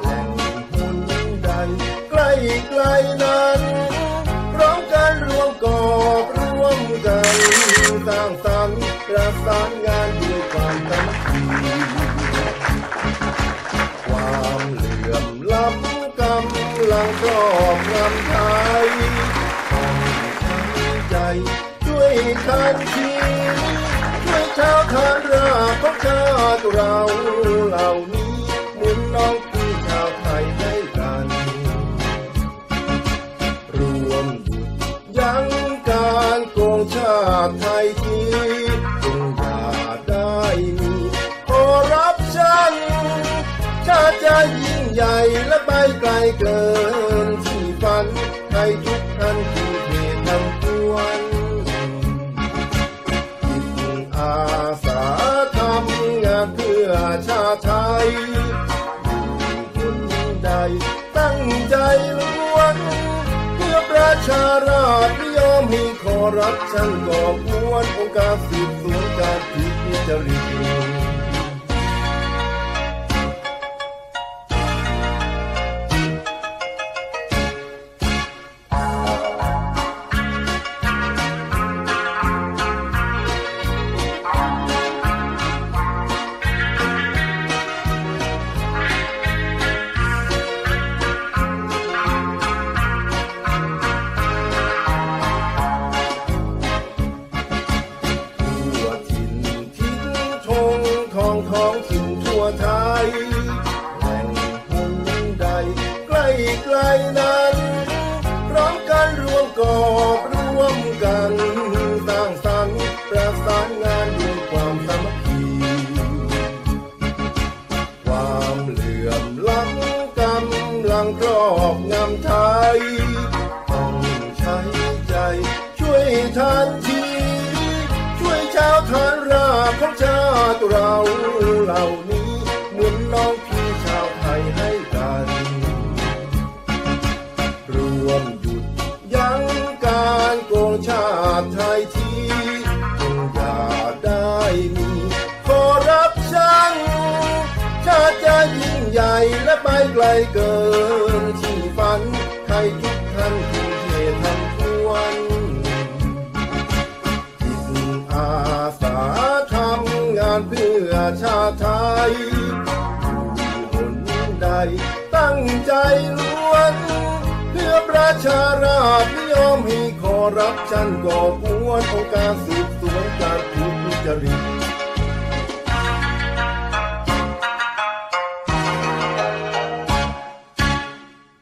แหล่งหุนใดใกล้ไกลนั้นพร้อมกันรวมกอบร่วมกันสร้างสรรค์ประสานงานด้วยความสามัคคีความเหลื่อมล้ำกำลังครอบงำไทยต้องทั้งใจช่วยทันทีช่วยชาวทานราของชาติเราเหล่านี้ ติไทยทีจงอย่าได้มีคอร์รัปชันชาติจะยิ่งใหญ่และไปไกลเกินที่ฝันให้ทุกท่านที่เททำควรจิตอาสาทำงานเพื่อชาติไทยอยู่คนใดตั้งใจล้วนเพื่อประชาราษฎ ร์ไม่ยอมมีคอร์รัปชันก่อกวนองค์การสืบสวนการผิดจริต ทองท้องถิ่นทั่วไทยแหล่งหุนใด ใกล้ไกลนั้นพร้อมกันรวมกอบร่วมกันสร้างสรรค์ประสานงานด้วยความสามัคคีความเหลื่อมล้ำกำลังครอบงำไทยต้องใช้ใจช่วยทัน ของชาติเราเหล่านี้เหมือนน้องพี่ชาวไทยให้กัน รวมหยุดยั้งการโกงชาติไทยทีจงอย่าได้มีคอร์รัปชันชาติจะยิ่งใหญ่และไปไกลเกินที่ฝันให้ทุกท่านานเพื่อชาติไทยคนใดตั้งใจล้วน เพื่อประชาราษฎรยอมให้ขอรับชันก่อกวนองค์การสืบสวนการทุจริต